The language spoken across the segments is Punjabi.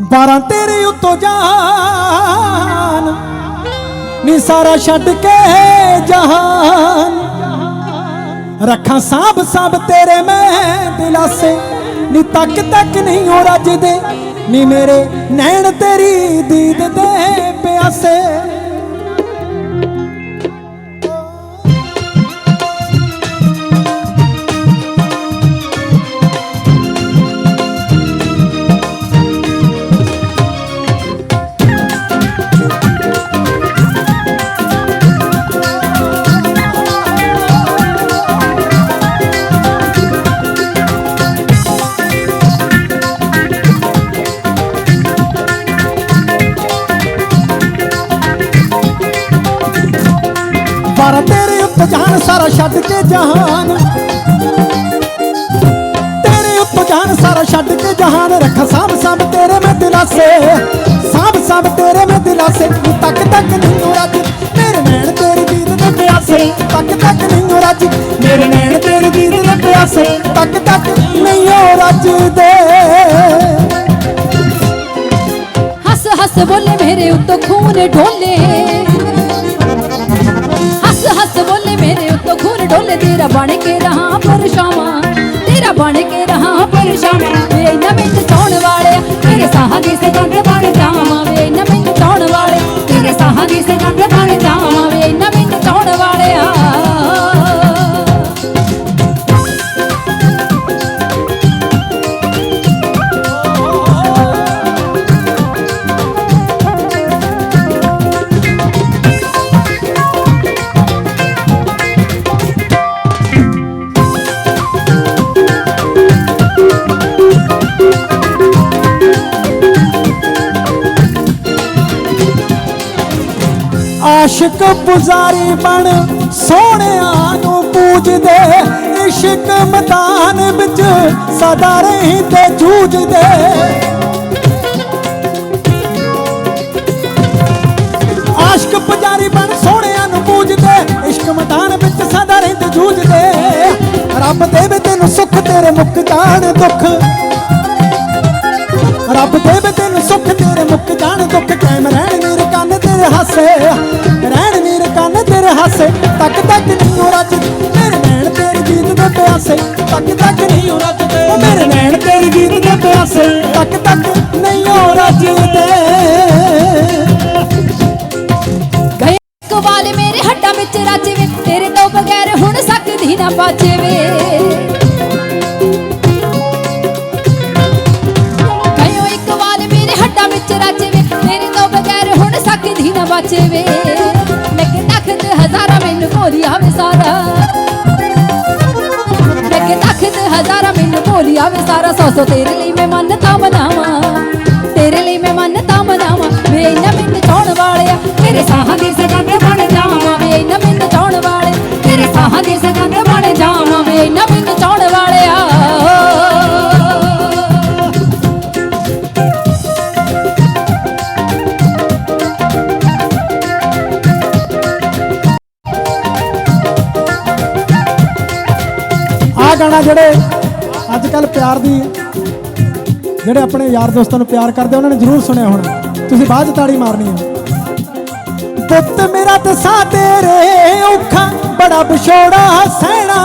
ਬਾਰਾਂ ਤੇਰੇ ਉੱਤੋਂ ਜਾਨ, ਨੀ ਸਾਰਾ ਛੱਡ ਕੇ ਜਹਾਨ ਰੱਖਾਂ ਸਾਬ ਸਾਬ ਤੇਰੇ ਮੈਂ ਦਿਲਾਸੇ, ਨੀ ਤੱਕ ਤੱਕ ਨਹੀਂ ਹੋ ਰੱਜਦੇ, ਨੀ ਮੇਰੇ ਨੈਣ ਤੇਰੀ ਦੀਦ ਦੇ ਪਿਆਸੇ। ਬਾਰਾਂ ਤੇਰੇ ਉੱਤੇ ਜਹਾਨ ਸਾਰਾ ਛੱਡ ਕੇ ਜਹਾਨ। ਤੇਰੇ ਉੱਤੇ ਜਹਾਨ ਸਾਰਾ ਛੱਡ ਕੇ ਜਹਾਨ। ਰੱਖਾਂ ਸਾਂਭ ਸਾਂਭ ਤੇਰੇ ਮੈਂ ਦਿਲਾਸੇ, ਸਾਂਭ ਸਾਂਭ ਤੇਰੇ ਮੈਂ ਦਿਲਾਸੇ। ਨੀ ਤੱਕ ਤੱਕ ਨਹੀਂ ਹੋ ਰੱਜ, ਮੇਰੇ ਨੈਣ ਤੇਰੀ ਦੀਦ ਦੇ ਪਿਆਸੇ। ਤੱਕ ਤੱਕ ਨਹੀਂ ਹੋ ਰੱਜ, ਮੇਰੇ ਨੈਣ ਤੇਰੀ ਦੀਦ ਦੇ ਪਿਆਸੇ। ਤੱਕ ਤੱਕ ਨਹੀਂ ਹੋ ਰੱਜਦੇ। ਤੇਰਾ ਬਣ ਕੇ ਰਹਾ ਪਰਛਾਵਾਂ, ਤੇਰਾ ਬਣ ਕੇ ਰਹਾ ਪਰਛਾਵਾਂ। ਵੇ ਨਵੇਂ ਚਾਉਣ ਵਾਲਿਆ ਤੇਰੇ ਸਾਹਾਂ ਦੀ ਆਸ਼ਿਕ ਪੁਜ਼ਾਰੀ ਬਣ, ਸੋਹਣਿਆਂ ਨੂੰ ਪੂਜਦੇ। ਇਸ਼ਕ ਮੈਦਾਨ ਵਿੱਚ ਸਦਾ ਰਹਿੰਦੇ, ਜੂਝਦੇ। ਆਸ਼ਿਕ ਪੁਜ਼ਾਰੀ ਬਣ, ਸੋਹਣਿਆਂ ਨੂੰ ਪੂਜਦੇ। ਇਸ਼ਕ ਮੈਦਾਨ ਵਿੱਚ ਸਦਾ ਰਹਿੰਦੇ, ਜੂਝਦੇ। ਰੱਬ ਦੇਵੇ ਤੈਨੂੰ ਸੁੱਖ, ਤੇਰੇ ਮੁੱਕ ਜਾਣ ਦੁੱਖ। ਰੱਬ ਦੇਵੇ ਤੈਨੂੰ ਸੁੱਖ, ਤੇਰੇ ਮੁੱਕ ਜਾਣ ਦੁੱਖ ਕਾਇਮ ਹਾਸੇ ਰਹਿਣ ਮੇਰੇ ਕੰਨ ਤੇਰੇ ਹਾਸੇ, ਤੱਕ ਤੱਕ ਨਹੀਂ ਹੋ ਰੱਜ। ਮੇਰੇ ਨੈਣ ਤੇਰੀ ਗੀਤ ਦੇ ਪਿਆਸੇ, ਤੱਕ ਤੱਕ ਨਹੀਂ ਹੋ ਰੱਜਦੇ ਉਹ ਮੇਰੇ ਨੈਣ ਤੇਰੀ ਗੀਤ ਦੇ ਪਿਆਸੇ, ਤੱਕ ਤੱਕ ਨਹੀਂ ਹੋ ਰੱਜਦੇ ਗਏ ਕਵਾਲ ਮੇਰੇ ਹੱਡਾਂ ਵਿੱਚ ਰਚ ਵੇ, ਤੇਰੇ ਤੋਂ ਬਗੈਰ ਹੁਣ ਸਕਦੀ ਨਾ ਬਾਜੇ ਵੇ। ਸਕਦੀ ਨਾ ਬਾਜੇ ਵੇ ਲੱਗੇ ਤਖਤ ਹਜ਼ਾਰਾਂ ਮੈਨੂੰ ਭੋਲੀ ਆਵੇ ਸਾਰਾ ਲੱਗੇ ਤਖਤ ਹਜ਼ਾਰਾਂ ਮੈਨੂੰ ਭੋਲੀ ਆਵੇ ਸਾਰਾ ਤੇਰੇ ਲਈ ਮੈਂ ਮੰਨਤਾ ਮਨਾਵਾਂ। ਤੇਰੇ ਲਈ ਮੈਂ ਮੰਨਤਾ ਮਨਾਵਾਂ। ਵੇ ਇੰਨਾ ਮੈਨੂੰ ਚਾਉਣ ਵਾਲਿਆ। ਤੇਰੇ ਸਾਹਾਂ ਦੀ ਗਾਣਾ ਜਿਹੜੇ ਅੱਜ ਕੱਲ ਪਿਆਰ ਦੀ, ਜਿਹੜੇ ਆਪਣੇ ਯਾਰ ਦੋਸਤਾਂ ਨੂੰ ਪਿਆਰ ਕਰਦੇ ਉਹਨਾਂ ਨੇ ਜ਼ਰੂਰ ਸੁਣਿਆ ਹੋਣਾ। ਤੁਸੀਂ ਬਾਅਦ 'ਚ ਤਾੜੀ ਮਾਰਨੀ ਹੈ ਪੁੱਤ ਮੇਰਾ ਦਸਾ ਤੇਰੇ ਔਖਾ, ਬੜਾ ਵਿਛੋੜਾ ਸਹਿਣਾ।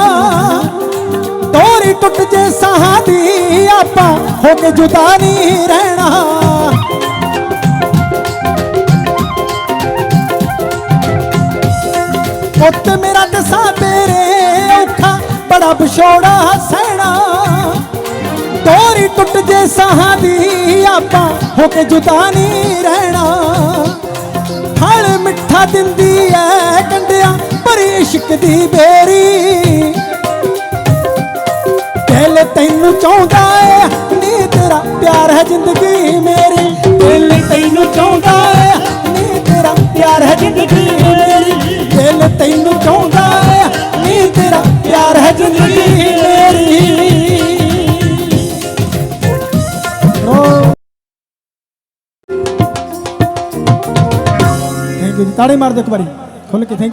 ਤੋਰੀ ਟੁੱਟ ਜੇ ਸਾਹਾਂ ਦੀ ਆਪਾਂ, ਹੋ ਕੇ ਜੁਦਾ ਨਹੀਂ ਰਹਿਣਾ। ਪੁੱਤ ਮੇਰਾ ਦਸਾ ਤੇਰੇ ਔਖਾ ਬੜਾ ਵਿਛੋੜਾ ਸਹਿਣਾ ਤੋਰੀ ਟੁੱਟ ਜੇ ਸਾਹਾਂ ਦੀ ਆਪਾਂ ਹੋ ਕੇ ਜੁਦਾ ਨਹੀਂ ਰਹਿਣਾ। ਫਲ ਮਿੱਠਾ ਦਿੰਦੀ ਐ ਕੰਡਿਆਂ ਪਰ ਇਸ਼ਕ ਦੀ ਬੇਰੀ। ਦਿਲ ਤੈਨੂੰ ਚਾਹੁੰਦਾ ਏ, ਨੀ ਤੇਰਾ ਪਿਆਰ ਹੈ ਜ਼ਿੰਦਗੀ ਮੇਰੀ। ਦਿਲ ਤੈਨੂੰ ਚਾਹੁੰਦਾ ਪਿਆਰ ਹੈ ਜ਼ਿੰਦਗੀ ਮੇਰੀ ਥੈਂਕ ਯੂ ਤਾੜੀ ਮਾਰ ਦਿਓ ਇੱਕ ਵਾਰੀ ਖੁੱਲ ਕੇ ਥੈਂਕ ਯੂ